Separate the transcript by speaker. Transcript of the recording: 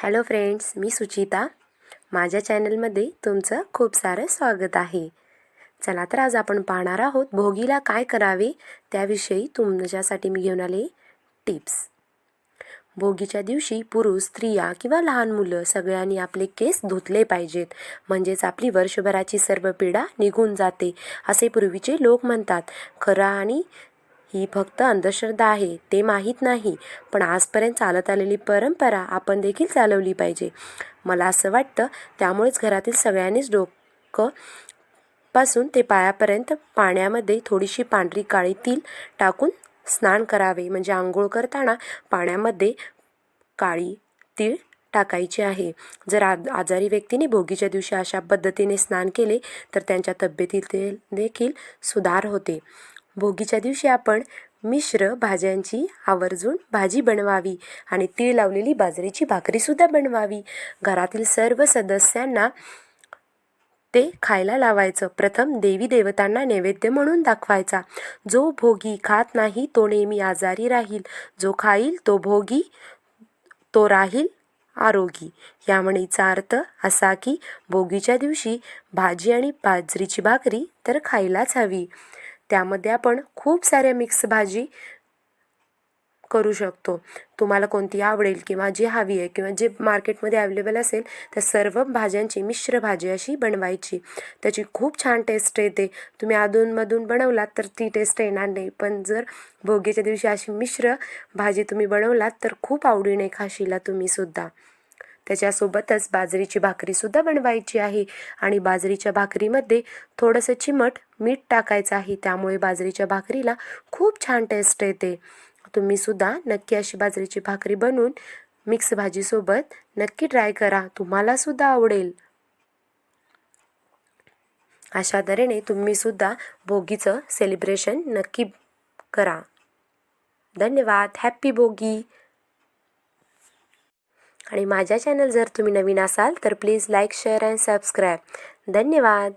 Speaker 1: Hello friends मी सुचिता. माझ्या चॅनलमध्ये तुमचं खूप सारं स्वागत आहे. चला तर आज आपण पाहणार आहोत भोगीला काय करावे त्याविषयी तुमच्यासाठी मी घेऊन आले टिप्स भोगीच्या दिवशी पुरुष स्त्रिया किंवा लहान मुलं सगळ्यांनी आपले केस धुतले पाहिजेत. म्हणजेच आपली वर्षभराची सर्व पीडा निघून जाते असे पूर्वीचे लोक म्हणतात. खरं आणि ही फक्त अंधश्रद्धा आहे ते माहीत नाही. पण आजपर्यंत चालत आलेली परंपरा आपण देखील चालवली पाहिजे. मला असं वाटतं त्यामुळेच घरातील सगळ्यांनीच डोकं पासून ते पायापर्यंत पाण्यामध्ये थोडीशी पांढरी काळी तीळ टाकून स्नान करावे. म्हणजे आंघोळ करताना पाण्यामध्ये काळी तीळ टाकायची आहे. जर आ आजारी व्यक्तीने भोगीच्या दिवशी अशा पद्धतीने स्नान केले तर त्यांच्या तब्येतीत देखील सुधार होते. भोगीच्या दिवशी आपण मिश्र भाज्यांची आवर्जून भाजी बनवावी आणि तीळ लावलेली बाजरीची भाकरीसुद्धा बनवावी. घरातील सर्व सदस्यांना ते खायला लावायचं. प्रथम देवी देवतांना नैवेद्य म्हणून दाखवायचा. जो भोगी खात नाही तो नेहमी आजारी राहील. जो खाईल तो भोगी तो राहील. आरोगी. या म्हणीचा अर्थ असा की भोगीच्या दिवशी भाजी आणि बाजरीची भाकरी तर खायलाच हवी. त्यामध्ये आपण खूप साऱ्या मिक्स भाजी करू शकतो. तुम्हाला कोणती आवडेल किंवा जी हवी आहे किंवा जे मार्केटमध्ये अवेलेबल असेल त्या सर्व भाज्यांची मिश्र भाजी अशी बनवायची. त्याची खूप छान टेस्ट येते. तुम्ही अधूनमधून बनवलात तर ती टेस्ट येणार नाही. पण जर भोगीच्या दिवशी अशी मिश्र भाजी तुम्ही बनवलात तर खूप आवडीने खाशीला तुम्ही सुद्धा. त्याच्यासोबतच बाजरीची भाकरीसुद्धा बनवायची आहे. आणि बाजरीच्या भाकरीमध्ये थोडंसं चिमट मीठ टाकायचं आहे. त्यामुळे बाजरीच्या भाकरीला खूप छान टेस्ट येते. तुम्हीसुद्धा नक्की अशी बाजरीची भाकरी बनवून मिक्स भाजीसोबत नक्की ट्राय करा. तुम्हालासुद्धा आवडेल. अशा तऱ्हेने तुम्हीसुद्धा भोगीचं सेलिब्रेशन नक्की करा. धन्यवाद. हॅप्पी भोगी. आणि माझ्या चॅनल जर तुम्ही नवीन असाल तर please like share and subscribe धन्यवाद.